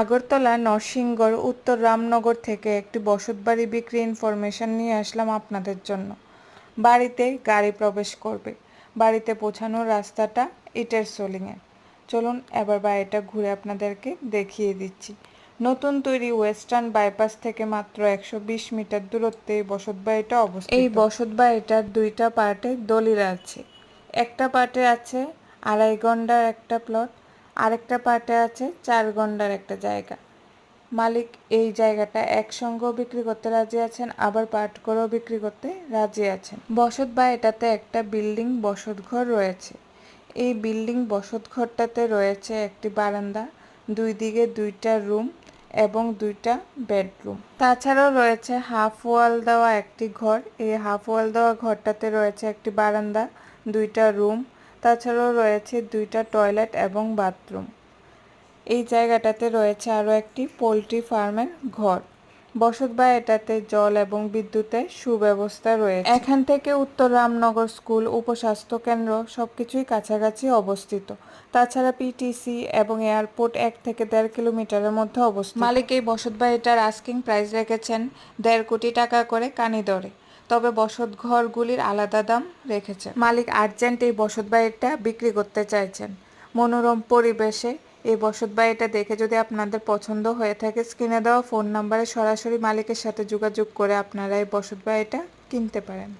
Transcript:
আগরতলা, নরসিংগড়, উত্তর রামনগর থেকে একটি বসতবাড়ি বিক্রি ইনফরমেশন নিয়ে আসলাম আপনাদের জন্য। বাড়িতে গাড়ি প্রবেশ করবে। বাড়িতে পৌঁছানোর রাস্তাটা ইটের সোলিংয়ে চলুন এবার বাড়িটা ঘুরে আপনাদেরকে দেখিয়ে দিচ্ছি। নতুন তৈরি ওয়েস্টার্ন বাইপাস থেকে মাত্র একশো বিশ মিটার দূরত্বে এই বসতবাড়িটা অবস্থিত। এই বসতবাড়িটার দুইটা পার্টে দলিল আছে। একটা পার্টে আছে আড়াই গন্ডার একটা প্লট আরেকটা পার্টে আছে চার গন্ডার একটা জায়গা। মালিক এই জায়গাটা একসঙ্গেও বিক্রি করতে রাজি আছেন, আবার পার্ট করেও বিক্রি করতে রাজি আছেন। বসত বা এটাতে একটা বিল্ডিং বসত ঘর রয়েছে। এই বিল্ডিং বসত ঘরটাতে রয়েছে একটি বারান্দা, দুই দিকে দুইটা রুম এবং দুইটা বেডরুম। তাছাড়াও রয়েছে হাফ ওয়াল দেওয়া একটি ঘর, এই হাফ ওয়াল দেওয়া ঘরটাতে রয়েছে একটি বারান্দা, দুইটা রুম তাছাড়াও রয়েছে দুইটা টয়লেট এবং বাথরুম। এই জায়গাটাতে রয়েছে আরও একটি পোলট্রি ফার্মের ঘর। বসত বা এটাতে জল এবং বিদ্যুতের সুব্যবস্থা রয়েছে। এখান থেকে উত্তর রামনগর স্কুল, উপস্বাস্থ্য কেন্দ্র সবকিছুই কাছাকাছি অবস্থিত। তাছাড়া পিটিসি এবং এয়ারপোর্ট এক থেকে দেড় কিলোমিটারের মধ্যে অবস্থিত। মালিক এই বসত বাড়িটার আস্কিং প্রাইস রেখেছেন দেড় কোটি টাকা করে কানি দরে তবে বসত ঘরগুলির আলাদা দাম রেখেছে মালিক আর্জেন্ট এই বসত বাড়িটা বিক্রি করতে চাইছেন। মনোরম পরিবেশে এই বসত বাড়িটা দেখে যদি আপনাদের পছন্দ হয়ে থাকে, স্ক্রিনে দেওয়া ফোন নাম্বারে সরাসরি মালিকের সাথে যোগাযোগ করে আপনারা এই বসত বাড়িটা কিনতে পারেন।